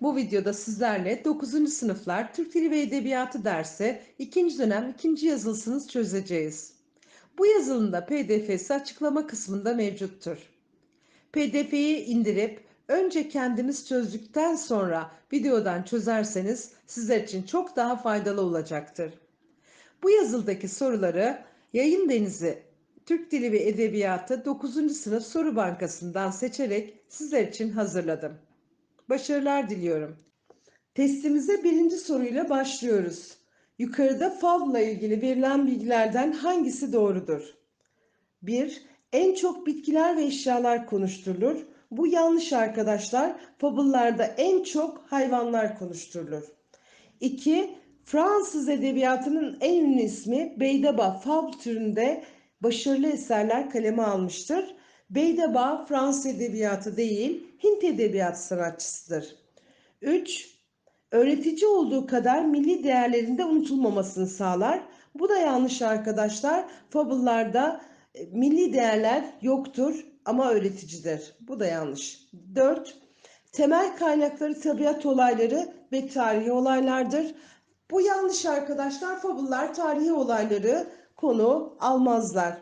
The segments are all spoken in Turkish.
Bu videoda sizlerle 9. sınıflar Türk Dili ve Edebiyatı dersi 2. dönem 2. yazılısını çözeceğiz. Bu yazılının da pdf'si açıklama kısmında mevcuttur. pdf'yi indirip önce kendiniz çözdükten sonra videodan çözerseniz sizler için çok daha faydalı olacaktır. Bu yazıldaki soruları Yayın Denizi Türk Dili ve Edebiyatı 9. sınıf soru bankasından seçerek sizler için hazırladım. Başarılar diliyorum. Testimize birinci soruyla başlıyoruz. Yukarıda favla ilgili verilen bilgilerden hangisi doğrudur? 1. En çok bitkiler ve eşyalar konuşturulur. Bu yanlış arkadaşlar. Fabıllarda en çok hayvanlar konuşturulur. 2. Fransız edebiyatının en ünlü ismi Beydaba fabl türünde başarılı eserler kaleme almıştır. Beydaba Fransız edebiyatı değil, Hint edebiyatı sanatçısıdır. 3. Öğretici olduğu kadar milli değerlerinde unutulmamasını sağlar. Bu da yanlış arkadaşlar. Fabıllarda e, milli değerler yoktur ama öğreticidir. Bu da yanlış. 4. Temel kaynakları tabiat olayları ve tarihi olaylardır. Bu yanlış arkadaşlar. Fabıllar tarihi olayları konu almazlar.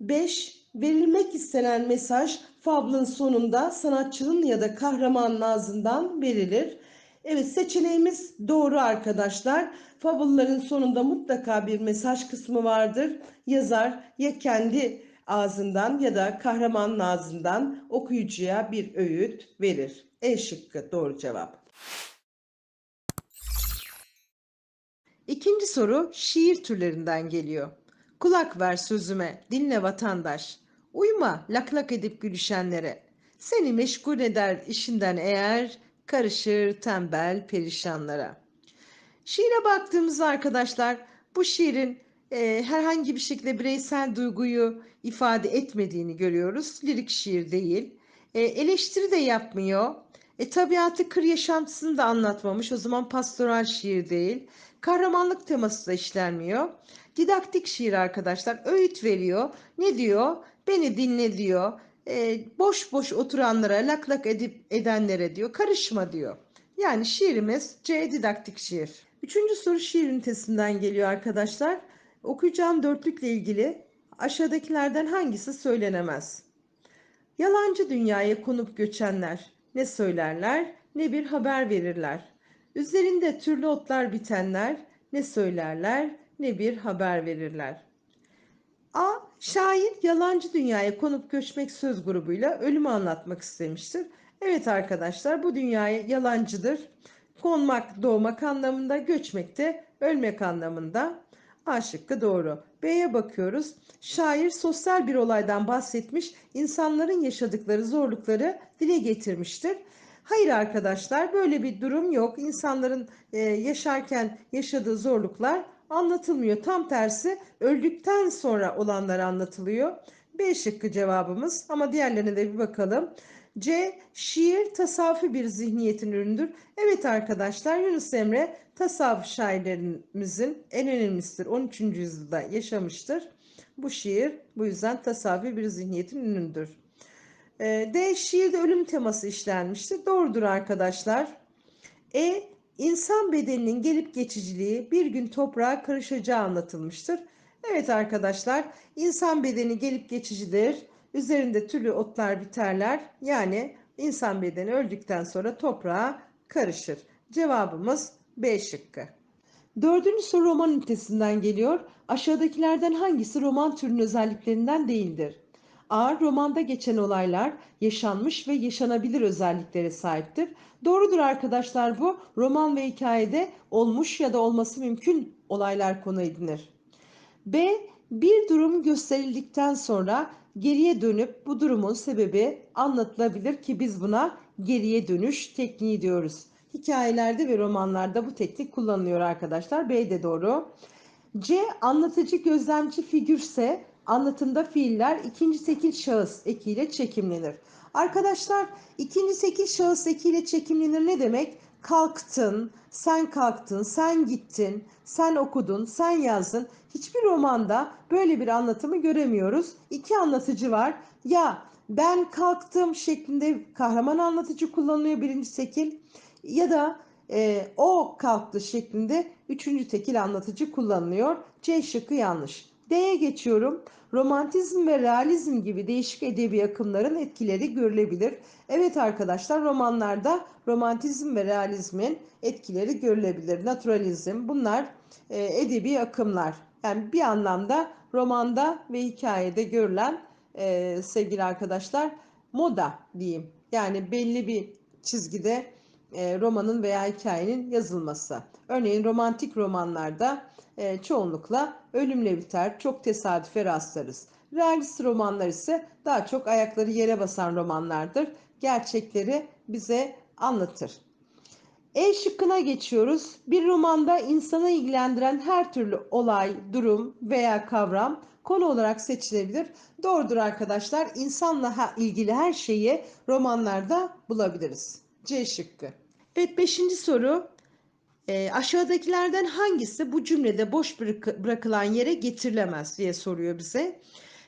5. Verilmek istenen mesaj fablın sonunda sanatçının ya da kahramanın ağzından verilir. Evet seçeneğimiz doğru arkadaşlar. Fabulların sonunda mutlaka bir mesaj kısmı vardır. Yazar ya kendi ağzından ya da kahramanın ağzından okuyucuya bir öğüt verir. E şıkkı doğru cevap. İkinci soru şiir türlerinden geliyor. Kulak ver sözüme, dinle vatandaş. Uyma lak lak edip gülüşenlere. Seni meşgul eder işinden eğer, karışır tembel perişanlara. Şiire baktığımızda arkadaşlar bu şiirin e, herhangi bir şekilde bireysel duyguyu ifade etmediğini görüyoruz. Lirik şiir değil. E, eleştiri de yapmıyor. E, tabiatı kır yaşantısını da anlatmamış. O zaman pastoral şiir değil. Kahramanlık teması da işlenmiyor. Didaktik şiir arkadaşlar. Öğüt veriyor. Ne diyor? Beni dinle diyor. E, boş boş oturanlara, lak lak edip edenlere diyor. Karışma diyor. Yani şiirimiz C didaktik şiir. Üçüncü soru şiir ünitesinden geliyor arkadaşlar. Okuyacağım dörtlükle ilgili aşağıdakilerden hangisi söylenemez? Yalancı dünyaya konup göçenler ne söylerler ne bir haber verirler. Üzerinde türlü otlar bitenler ne söylerler ne bir haber verirler. A. Şair yalancı dünyaya konup göçmek söz grubuyla ölümü anlatmak istemiştir. Evet arkadaşlar bu dünyaya yalancıdır. Konmak, doğmak anlamında, göçmek de ölmek anlamında. A şıkkı doğru. B'ye bakıyoruz. Şair sosyal bir olaydan bahsetmiş, insanların yaşadıkları zorlukları dile getirmiştir. Hayır arkadaşlar böyle bir durum yok. İnsanların e, yaşarken yaşadığı zorluklar anlatılmıyor. Tam tersi öldükten sonra olanlar anlatılıyor. B şıkkı cevabımız ama diğerlerine de bir bakalım. C. Şiir tasavvufi bir zihniyetin ürünüdür. Evet arkadaşlar Yunus Emre tasavvuf şairlerimizin en önemlisidir. 13. yüzyılda yaşamıştır. Bu şiir bu yüzden tasavvufi bir zihniyetin ürünüdür. Ee, D. Şiirde ölüm teması işlenmiştir. Doğrudur arkadaşlar. E. İnsan bedeninin gelip geçiciliği bir gün toprağa karışacağı anlatılmıştır. Evet arkadaşlar insan bedeni gelip geçicidir. Üzerinde türlü otlar biterler. Yani insan bedeni öldükten sonra toprağa karışır. Cevabımız B şıkkı. Dördüncü soru roman ünitesinden geliyor. Aşağıdakilerden hangisi roman türünün özelliklerinden değildir? A. Romanda geçen olaylar yaşanmış ve yaşanabilir özelliklere sahiptir. Doğrudur arkadaşlar bu. Roman ve hikayede olmuş ya da olması mümkün olaylar konu edinir. B. Bir durum gösterildikten sonra geriye dönüp bu durumun sebebi anlatılabilir ki biz buna geriye dönüş tekniği diyoruz. Hikayelerde ve romanlarda bu teknik kullanılıyor arkadaşlar. B de doğru. C. Anlatıcı gözlemci figürse anlatımda fiiller ikinci tekil şahıs ekiyle çekimlenir. Arkadaşlar ikinci tekil şahıs ekiyle çekimlenir ne demek? Kalktın, sen kalktın, sen gittin, sen okudun, sen yazdın. Hiçbir romanda böyle bir anlatımı göremiyoruz. İki anlatıcı var. Ya ben kalktım şeklinde kahraman anlatıcı kullanılıyor birinci tekil. ya da e, o kalktı şeklinde üçüncü tekil anlatıcı kullanılıyor. C şıkkı yanlış. D'ye geçiyorum. Romantizm ve realizm gibi değişik edebi akımların etkileri görülebilir. Evet arkadaşlar romanlarda romantizm ve realizmin etkileri görülebilir. Naturalizm bunlar e, edebi akımlar. Yani bir anlamda romanda ve hikayede görülen e, sevgili arkadaşlar moda diyeyim. Yani belli bir çizgide e, romanın veya hikayenin yazılması. Örneğin romantik romanlarda e, çoğunlukla ölümle biter, çok tesadüfe rastlarız. Realist romanlar ise daha çok ayakları yere basan romanlardır. Gerçekleri bize anlatır. E şıkkına geçiyoruz. Bir romanda insanı ilgilendiren her türlü olay, durum veya kavram konu olarak seçilebilir. Doğrudur arkadaşlar. İnsanla ilgili her şeyi romanlarda bulabiliriz. C şıkkı. Evet beşinci soru. E, aşağıdakilerden hangisi bu cümlede boş bırakılan yere getirilemez diye soruyor bize.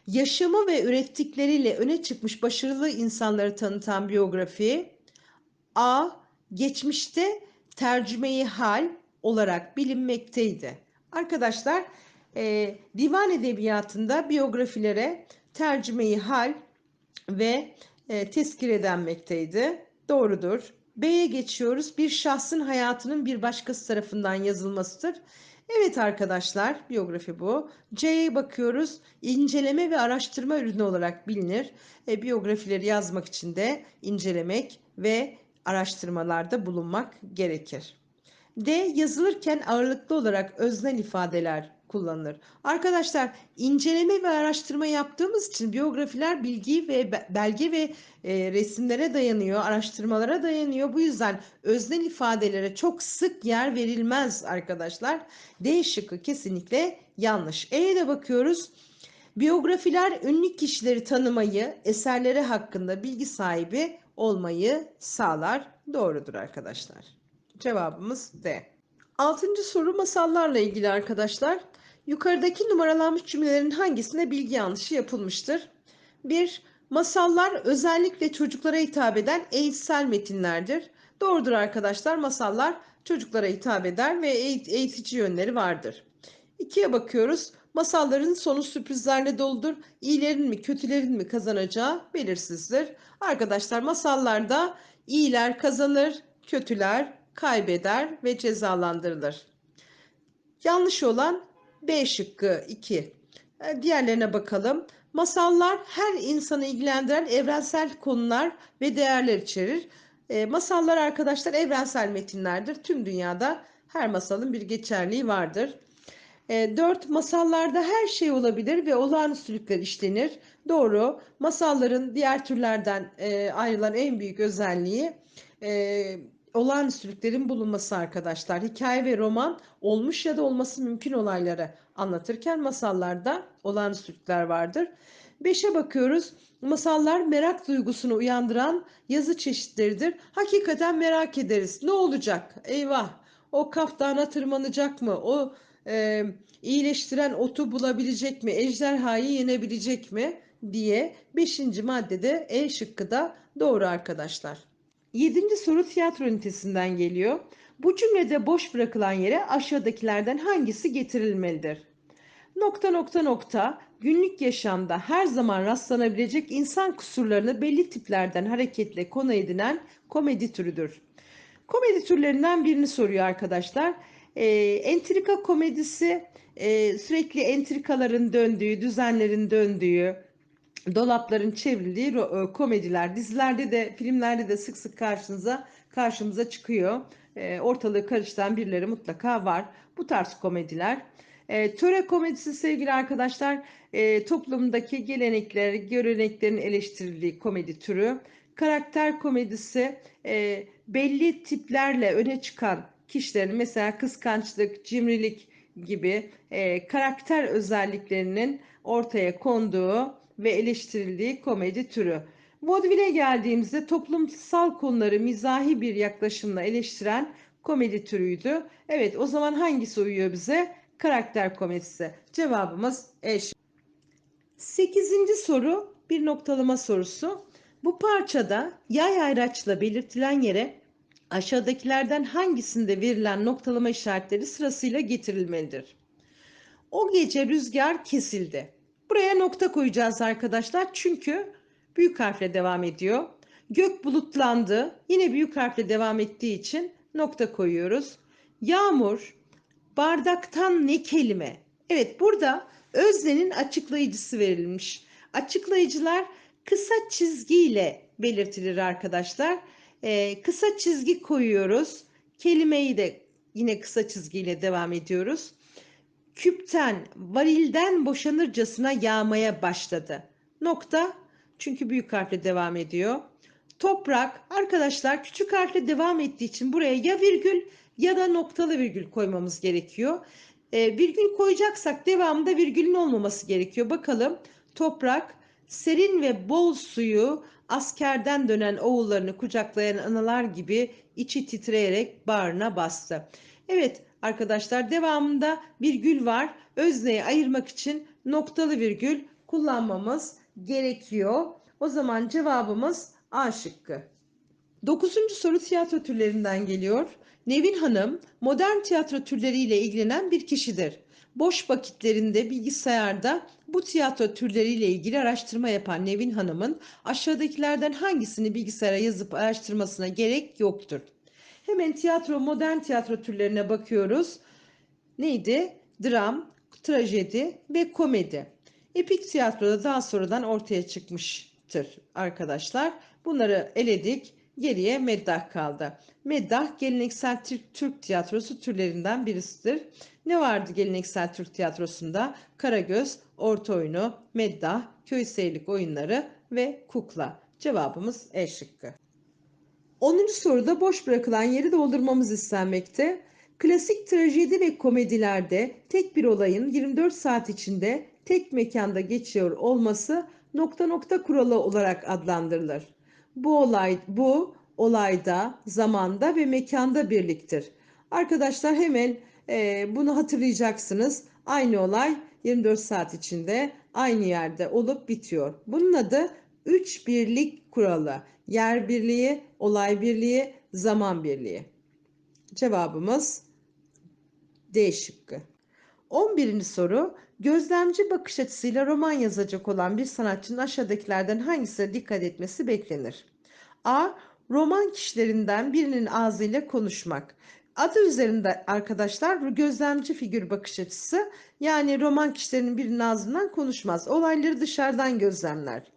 Yaşamı ve ürettikleriyle öne çıkmış başarılı insanları tanıtan biyografi A. Geçmişte tercümeyi hal olarak bilinmekteydi. Arkadaşlar e, divan edebiyatında biyografilere tercümeyi hal ve e, tezkir edenmekteydi. Doğrudur. B'ye geçiyoruz. Bir şahsın hayatının bir başkası tarafından yazılmasıdır. Evet arkadaşlar, biyografi bu. C'ye bakıyoruz. İnceleme ve araştırma ürünü olarak bilinir. E, biyografileri yazmak için de incelemek ve araştırmalarda bulunmak gerekir. D yazılırken ağırlıklı olarak öznel ifadeler kullanılır. Arkadaşlar inceleme ve araştırma yaptığımız için biyografiler bilgi ve belge ve e, resimlere dayanıyor, araştırmalara dayanıyor. Bu yüzden öznel ifadelere çok sık yer verilmez arkadaşlar. D şıkkı kesinlikle yanlış. E'ye de bakıyoruz. Biyografiler ünlü kişileri tanımayı, eserleri hakkında bilgi sahibi olmayı sağlar. Doğrudur arkadaşlar. Cevabımız D. Altıncı soru masallarla ilgili arkadaşlar. Yukarıdaki numaralanmış cümlelerin hangisinde bilgi yanlışı yapılmıştır? 1. Masallar özellikle çocuklara hitap eden eğitsel metinlerdir. Doğrudur arkadaşlar. Masallar çocuklara hitap eder ve eğitici yönleri vardır. 2'ye bakıyoruz. Masalların sonu sürprizlerle doludur. İyilerin mi kötülerin mi kazanacağı belirsizdir. Arkadaşlar masallarda iyiler kazanır, kötüler kaybeder ve cezalandırılır. Yanlış olan B şıkkı 2. E, diğerlerine bakalım. Masallar her insanı ilgilendiren evrensel konular ve değerler içerir. E, masallar arkadaşlar evrensel metinlerdir. Tüm dünyada her masalın bir geçerliği vardır. E, 4. Masallarda her şey olabilir ve olağanüstülükler işlenir. Doğru. Masalların diğer türlerden e, ayrılan en büyük özelliği e, olağanüstülüklerin bulunması arkadaşlar. Hikaye ve roman olmuş ya da olması mümkün olayları anlatırken masallarda olağanüstülükler vardır. Beşe bakıyoruz. Masallar merak duygusunu uyandıran yazı çeşitleridir. Hakikaten merak ederiz. Ne olacak? Eyvah! O kaftana tırmanacak mı? O e, iyileştiren otu bulabilecek mi? Ejderhayı yenebilecek mi? diye 5. maddede E şıkkı da doğru arkadaşlar. Yedinci soru tiyatro ünitesinden geliyor. Bu cümlede boş bırakılan yere aşağıdakilerden hangisi getirilmelidir? Nokta nokta nokta günlük yaşamda her zaman rastlanabilecek insan kusurlarını belli tiplerden hareketle konu edinen komedi türüdür. Komedi türlerinden birini soruyor arkadaşlar. E, entrika komedisi e, sürekli entrikaların döndüğü, düzenlerin döndüğü, dolapların çevrildiği e, komediler, dizilerde de filmlerde de sık sık karşınıza karşımıza çıkıyor. E, ortalığı karıştıran birileri mutlaka var. Bu tarz komediler. E, töre komedisi sevgili arkadaşlar e, toplumdaki gelenekler, göreneklerin eleştirildiği komedi türü. Karakter komedisi e, belli tiplerle öne çıkan kişilerin mesela kıskançlık, cimrilik gibi e, karakter özelliklerinin ortaya konduğu ve eleştirildiği komedi türü. Vaudeville'e geldiğimizde toplumsal konuları mizahi bir yaklaşımla eleştiren komedi türüydü. Evet o zaman hangisi uyuyor bize? Karakter komedisi. Cevabımız E. Sekizinci soru bir noktalama sorusu. Bu parçada yay ayraçla belirtilen yere Aşağıdakilerden hangisinde verilen noktalama işaretleri sırasıyla getirilmelidir? O gece rüzgar kesildi. Buraya nokta koyacağız arkadaşlar çünkü büyük harfle devam ediyor. Gök bulutlandı. Yine büyük harfle devam ettiği için nokta koyuyoruz. Yağmur, bardaktan ne kelime? Evet burada öznenin açıklayıcısı verilmiş. Açıklayıcılar kısa çizgiyle belirtilir arkadaşlar. Ee, kısa çizgi koyuyoruz. Kelimeyi de yine kısa çizgiyle devam ediyoruz. Küpten, varilden boşanırcasına yağmaya başladı. Nokta çünkü büyük harfle devam ediyor. Toprak arkadaşlar küçük harfle devam ettiği için buraya ya virgül ya da noktalı virgül koymamız gerekiyor. E, virgül koyacaksak devamında virgülün olmaması gerekiyor. Bakalım toprak serin ve bol suyu askerden dönen oğullarını kucaklayan analar gibi içi titreyerek bağrına bastı. Evet arkadaşlar devamında virgül var. Özneyi ayırmak için noktalı virgül kullanmamız gerekiyor. O zaman cevabımız A şıkkı. Dokuzuncu soru tiyatro türlerinden geliyor. Nevin Hanım modern tiyatro türleriyle ilgilenen bir kişidir. Boş vakitlerinde bilgisayarda bu tiyatro türleriyle ilgili araştırma yapan Nevin Hanım'ın aşağıdakilerden hangisini bilgisayara yazıp araştırmasına gerek yoktur. Hemen tiyatro, modern tiyatro türlerine bakıyoruz. Neydi? Dram, trajedi ve komedi. Epik tiyatroda daha sonradan ortaya çıkmıştır arkadaşlar. Bunları eledik. Geriye meddah kaldı. Meddah geleneksel Türk, Türk tiyatrosu türlerinden birisidir. Ne vardı geleneksel Türk tiyatrosunda? Karagöz, orta oyunu, meddah, köy seyirlik oyunları ve kukla. Cevabımız E şıkkı. 10. soruda boş bırakılan yeri doldurmamız istenmekte. Klasik trajedi ve komedilerde tek bir olayın 24 saat içinde tek mekanda geçiyor olması nokta nokta kuralı olarak adlandırılır. Bu olay bu olayda, zamanda ve mekanda birliktir. Arkadaşlar hemen e, bunu hatırlayacaksınız. Aynı olay 24 saat içinde aynı yerde olup bitiyor. Bunun adı 3 birlik kuralı. Yer birliği, olay birliği, zaman birliği. Cevabımız D şıkkı. 11. soru gözlemci bakış açısıyla roman yazacak olan bir sanatçının aşağıdakilerden hangisine dikkat etmesi beklenir? A. Roman kişilerinden birinin ağzıyla konuşmak. Adı üzerinde arkadaşlar gözlemci figür bakış açısı yani roman kişilerinin birinin ağzından konuşmaz. Olayları dışarıdan gözlemler.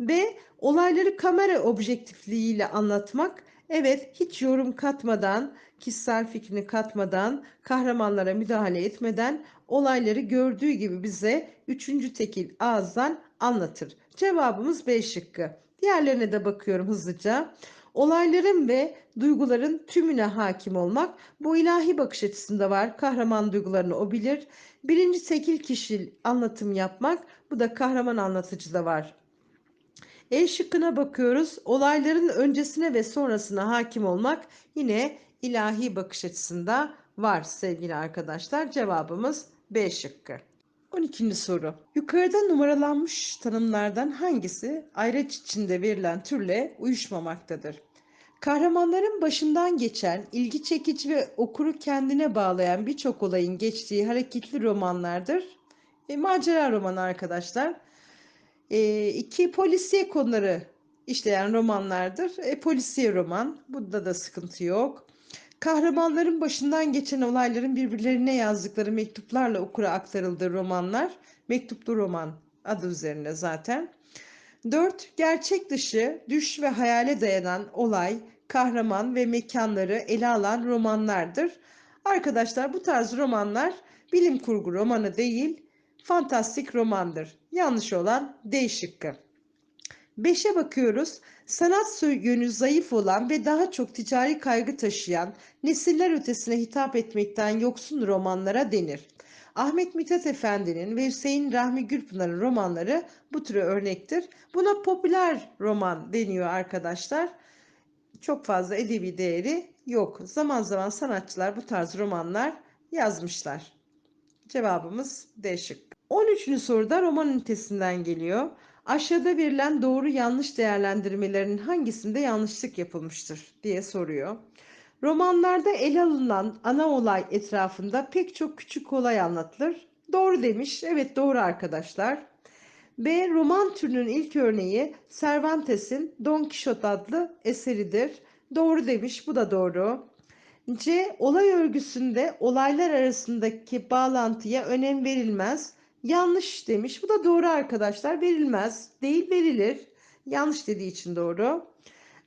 B. Olayları kamera objektifliğiyle anlatmak. Evet hiç yorum katmadan, kişisel fikrini katmadan, kahramanlara müdahale etmeden olayları gördüğü gibi bize üçüncü tekil ağızdan anlatır. Cevabımız B şıkkı. Diğerlerine de bakıyorum hızlıca. Olayların ve duyguların tümüne hakim olmak bu ilahi bakış açısında var. Kahraman duygularını o bilir. Birinci tekil kişi anlatım yapmak bu da kahraman anlatıcıda var. E şıkkına bakıyoruz. Olayların öncesine ve sonrasına hakim olmak yine ilahi bakış açısında var sevgili arkadaşlar. Cevabımız B şıkkı. 12. soru. Yukarıda numaralanmış tanımlardan hangisi ayraç içinde verilen türle uyuşmamaktadır? Kahramanların başından geçen, ilgi çekici ve okuru kendine bağlayan birçok olayın geçtiği hareketli romanlardır. E, macera romanı arkadaşlar. E, iki polisiye konuları işleyen romanlardır. E, polisiye roman. Bunda da sıkıntı yok. Kahramanların başından geçen olayların birbirlerine yazdıkları mektuplarla okura aktarıldığı romanlar. Mektuplu roman adı üzerine zaten. 4. Gerçek dışı, düş ve hayale dayanan olay, kahraman ve mekanları ele alan romanlardır. Arkadaşlar bu tarz romanlar bilim kurgu romanı değil, fantastik romandır. Yanlış olan D şıkkı. 5'e bakıyoruz. Sanat yönü zayıf olan ve daha çok ticari kaygı taşıyan, nesiller ötesine hitap etmekten yoksun romanlara denir. Ahmet Mithat Efendi'nin ve Hüseyin Rahmi Gürpınar'ın romanları bu türe örnektir. Buna popüler roman deniyor arkadaşlar. Çok fazla edebi değeri yok. Zaman zaman sanatçılar bu tarz romanlar yazmışlar. Cevabımız D şık. 13. soruda roman ünitesinden geliyor. Aşağıda verilen doğru yanlış değerlendirmelerin hangisinde yanlışlık yapılmıştır diye soruyor. Romanlarda ele alınan ana olay etrafında pek çok küçük olay anlatılır. Doğru demiş. Evet doğru arkadaşlar. B. Roman türünün ilk örneği Cervantes'in Don Quixote adlı eseridir. Doğru demiş. Bu da doğru. C. Olay örgüsünde olaylar arasındaki bağlantıya önem verilmez. Yanlış demiş. Bu da doğru arkadaşlar. Verilmez. Değil verilir. Yanlış dediği için doğru.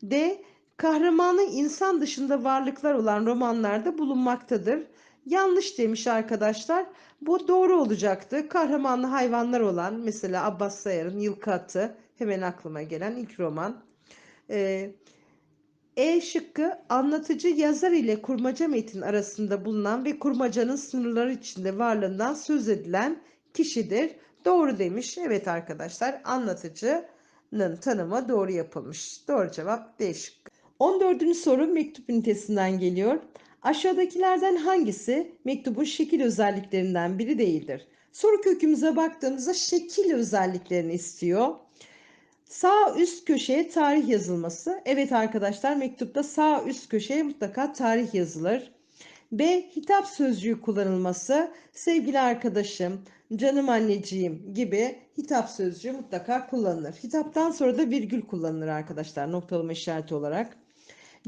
D. Kahramanı insan dışında varlıklar olan romanlarda bulunmaktadır. Yanlış demiş arkadaşlar. Bu doğru olacaktı. Kahramanlı hayvanlar olan mesela Abbas Sayar'ın Yılkı Atı hemen aklıma gelen ilk roman. Ee, e şıkkı anlatıcı yazar ile kurmaca metin arasında bulunan ve kurmacanın sınırları içinde varlığından söz edilen kişidir. Doğru demiş. Evet arkadaşlar anlatıcının tanımı doğru yapılmış. Doğru cevap D şıkkı. 14. soru mektup ünitesinden geliyor. Aşağıdakilerden hangisi mektubun şekil özelliklerinden biri değildir? Soru kökümüze baktığımızda şekil özelliklerini istiyor. Sağ üst köşeye tarih yazılması. Evet arkadaşlar mektupta sağ üst köşeye mutlaka tarih yazılır. B. Hitap sözcüğü kullanılması. Sevgili arkadaşım, canım anneciğim gibi hitap sözcüğü mutlaka kullanılır. Hitaptan sonra da virgül kullanılır arkadaşlar noktalama işareti olarak.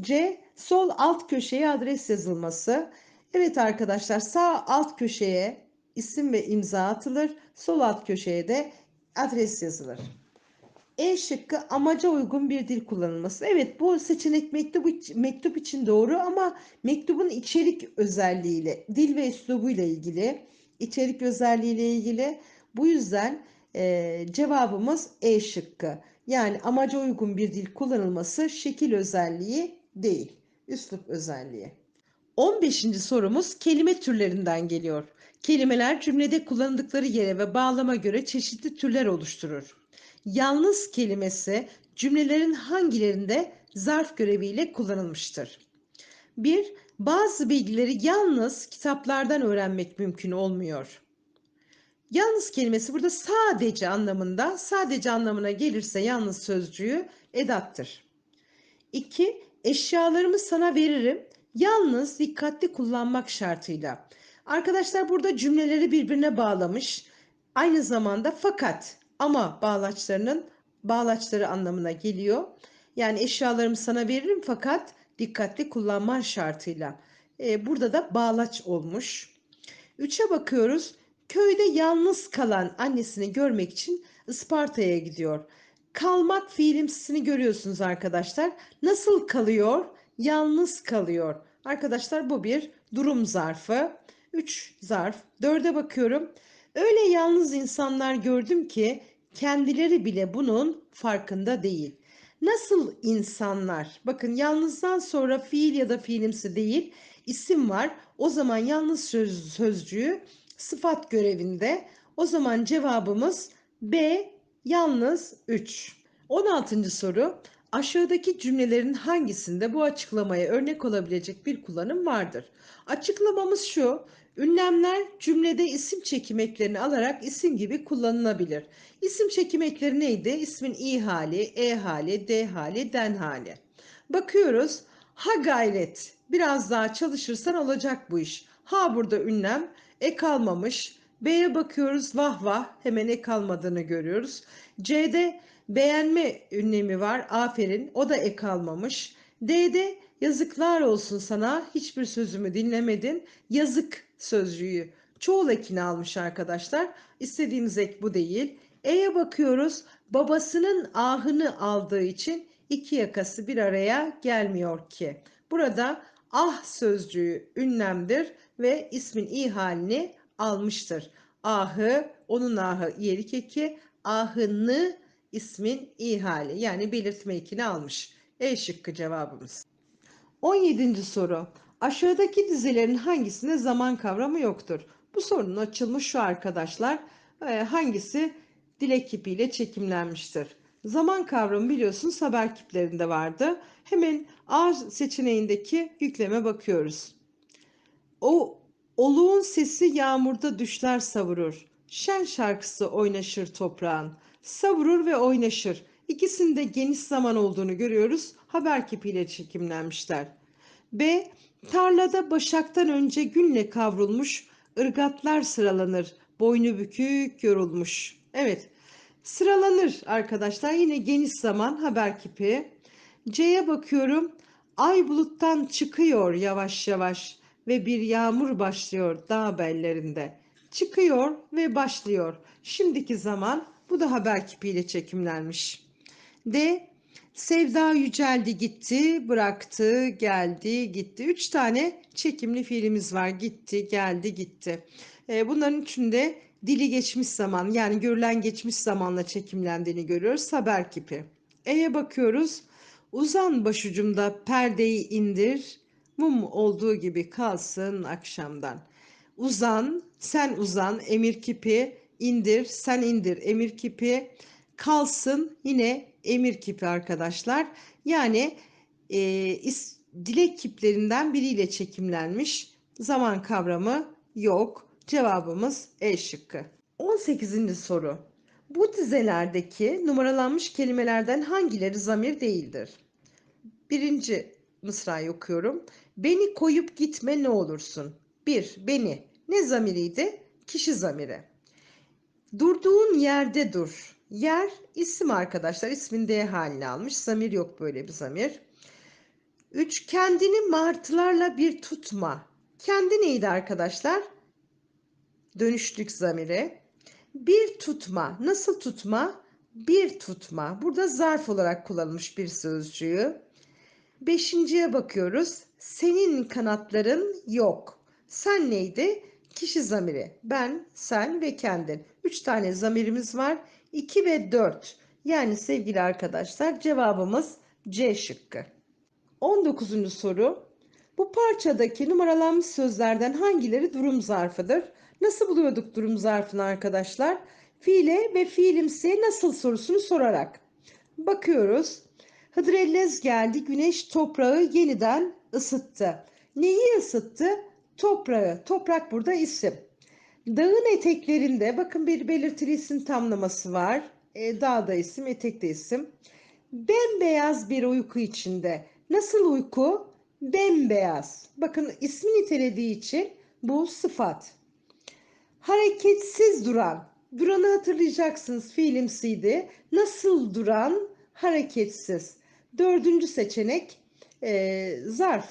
C. Sol alt köşeye adres yazılması. Evet arkadaşlar sağ alt köşeye isim ve imza atılır. Sol alt köşeye de adres yazılır. E şıkkı amaca uygun bir dil kullanılması. Evet bu seçenek mektup, mektup için doğru ama mektubun içerik özelliğiyle, dil ve üslubuyla ilgili, içerik özelliğiyle ilgili. Bu yüzden e, cevabımız E şıkkı. Yani amaca uygun bir dil kullanılması şekil özelliği değil, üslup özelliği. 15. sorumuz kelime türlerinden geliyor. Kelimeler cümlede kullanıldıkları yere ve bağlama göre çeşitli türler oluşturur. Yalnız kelimesi cümlelerin hangilerinde zarf göreviyle kullanılmıştır? 1. Bazı bilgileri yalnız kitaplardan öğrenmek mümkün olmuyor. Yalnız kelimesi burada sadece anlamında, sadece anlamına gelirse yalnız sözcüğü edattır. 2. Eşyalarımı sana veririm. Yalnız dikkatli kullanmak şartıyla. Arkadaşlar burada cümleleri birbirine bağlamış. Aynı zamanda fakat ama bağlaçlarının bağlaçları anlamına geliyor. Yani eşyalarımı sana veririm fakat dikkatli kullanman şartıyla. Ee, burada da bağlaç olmuş. Üçe bakıyoruz. Köyde yalnız kalan annesini görmek için Isparta'ya gidiyor. Kalmak fiilimsini görüyorsunuz arkadaşlar. Nasıl kalıyor? Yalnız kalıyor. Arkadaşlar bu bir durum zarfı. 3 zarf. 4'e bakıyorum. Öyle yalnız insanlar gördüm ki kendileri bile bunun farkında değil. Nasıl insanlar? Bakın yalnızdan sonra fiil ya da fiilimsi değil, isim var. O zaman yalnız söz, sözcüğü sıfat görevinde. O zaman cevabımız B yalnız 3. 16. soru. Aşağıdaki cümlelerin hangisinde bu açıklamaya örnek olabilecek bir kullanım vardır? Açıklamamız şu. Ünlemler cümlede isim çekim eklerini alarak isim gibi kullanılabilir. İsim çekim ekleri neydi? İsmin i hali, e hali, d hali, den hali. Bakıyoruz. Ha gayret. Biraz daha çalışırsan olacak bu iş. Ha burada ünlem. E kalmamış. B'ye bakıyoruz. Vah vah. Hemen e kalmadığını görüyoruz. C'de beğenme ünlemi var. Aferin. O da e kalmamış. D'de yazıklar olsun sana. Hiçbir sözümü dinlemedin. Yazık sözcüğü çoğul ekini almış arkadaşlar. İstediğimiz ek bu değil. E'ye bakıyoruz. Babasının ahını aldığı için iki yakası bir araya gelmiyor ki. Burada ah sözcüğü ünlemdir ve ismin i halini almıştır. Ahı, onun ahı iyelik eki, ahını ismin i hali yani belirtme ekini almış. E şıkkı cevabımız. 17. soru. Aşağıdaki dizilerin hangisinde zaman kavramı yoktur? Bu sorunun açılmış şu arkadaşlar. E, hangisi dilek kipiyle çekimlenmiştir? Zaman kavramı biliyorsunuz haber kiplerinde vardı. Hemen A seçeneğindeki yükleme bakıyoruz. O oluğun sesi yağmurda düşler savurur. Şen şarkısı oynaşır toprağın. Savurur ve oynaşır. İkisinde geniş zaman olduğunu görüyoruz. Haber kipiyle çekimlenmişler. B. Tarlada başaktan önce günle kavrulmuş ırgatlar sıralanır. Boynu bükük yorulmuş. Evet. Sıralanır arkadaşlar. Yine geniş zaman haber kipi. C'ye bakıyorum. Ay buluttan çıkıyor yavaş yavaş ve bir yağmur başlıyor dağ bellerinde. Çıkıyor ve başlıyor. Şimdiki zaman bu da haber kipiyle çekimlenmiş. D. Sevda yüceldi gitti, bıraktı, geldi, gitti. Üç tane çekimli fiilimiz var. Gitti, geldi, gitti. Ee, bunların üçünde dili geçmiş zaman yani görülen geçmiş zamanla çekimlendiğini görüyoruz. Haber kipi. E'ye bakıyoruz. Uzan başucumda perdeyi indir. Mum olduğu gibi kalsın akşamdan. Uzan, sen uzan, emir kipi, indir, sen indir, emir kipi, kalsın yine emir kipi arkadaşlar. Yani e, is, dilek kiplerinden biriyle çekimlenmiş. Zaman kavramı yok. Cevabımız E şıkkı. 18. soru. Bu dizelerdeki numaralanmış kelimelerden hangileri zamir değildir? Birinci mısrayı okuyorum. Beni koyup gitme ne olursun. 1. Beni. Ne zamiriydi? Kişi zamiri. Durduğun yerde dur. Yer isim arkadaşlar. İsmin D halini almış. Zamir yok böyle bir zamir. 3. Kendini martılarla bir tutma. Kendi neydi arkadaşlar? Dönüşlük zamiri. Bir tutma. Nasıl tutma? Bir tutma. Burada zarf olarak kullanılmış bir sözcüğü. Beşinciye bakıyoruz. Senin kanatların yok. Sen neydi? Kişi zamiri. Ben, sen ve kendin. Üç tane zamirimiz var. 2 ve 4. Yani sevgili arkadaşlar cevabımız C şıkkı. 19. soru. Bu parçadaki numaralanmış sözlerden hangileri durum zarfıdır? Nasıl buluyorduk durum zarfını arkadaşlar? Fiile ve fiilimsiye nasıl sorusunu sorarak. Bakıyoruz. Hıdrellez geldi, güneş toprağı yeniden ısıttı. Neyi ısıttı? Toprağı. Toprak burada isim. Dağın eteklerinde bakın bir belirtili isim tamlaması var. E, dağda isim, etekte isim. Bembeyaz bir uyku içinde. Nasıl uyku? Bembeyaz. Bakın ismi nitelediği için bu sıfat. Hareketsiz duran. Duranı hatırlayacaksınız fiilimsiydi. Nasıl duran? Hareketsiz. Dördüncü seçenek e, zarf.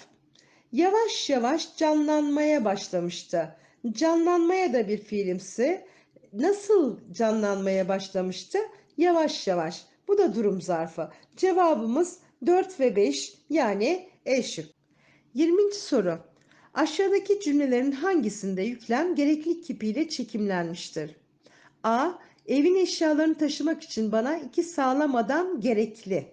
Yavaş yavaş canlanmaya başlamıştı. Canlanmaya da bir fiilimsi. Nasıl canlanmaya başlamıştı? Yavaş yavaş. Bu da durum zarfı. Cevabımız 4 ve 5 yani E şık. 20. soru. Aşağıdaki cümlelerin hangisinde yüklem gereklilik kipiyle çekimlenmiştir? A. Evin eşyalarını taşımak için bana iki sağlam adam gerekli.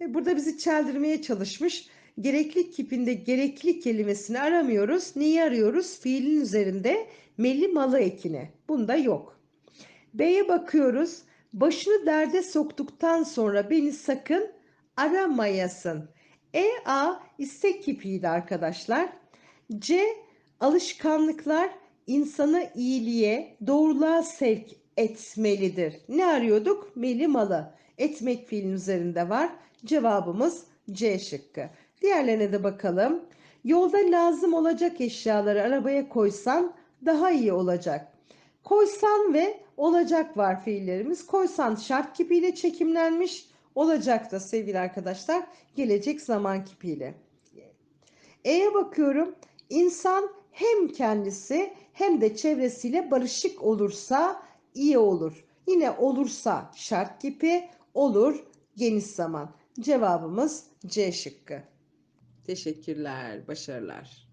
E, Burada bizi çeldirmeye çalışmış. Gereklilik kipinde gerekli kelimesini aramıyoruz. Neyi arıyoruz? Fiilin üzerinde meli malı ekini. Bunda yok. B'ye bakıyoruz. Başını derde soktuktan sonra beni sakın aramayasın. E A istek kipiydi arkadaşlar. C alışkanlıklar insanı iyiliğe, doğruluğa sevk etmelidir. Ne arıyorduk? Meli malı. Etmek fiilin üzerinde var. Cevabımız C şıkkı. Diğerlerine de bakalım. Yolda lazım olacak eşyaları arabaya koysan daha iyi olacak. Koysan ve olacak var fiillerimiz. Koysan şart kipiyle çekimlenmiş. Olacak da sevgili arkadaşlar gelecek zaman kipiyle. E'ye bakıyorum. İnsan hem kendisi hem de çevresiyle barışık olursa iyi olur. Yine olursa şart kipi, olur geniş zaman. Cevabımız C şıkkı. Teşekkürler, başarılar.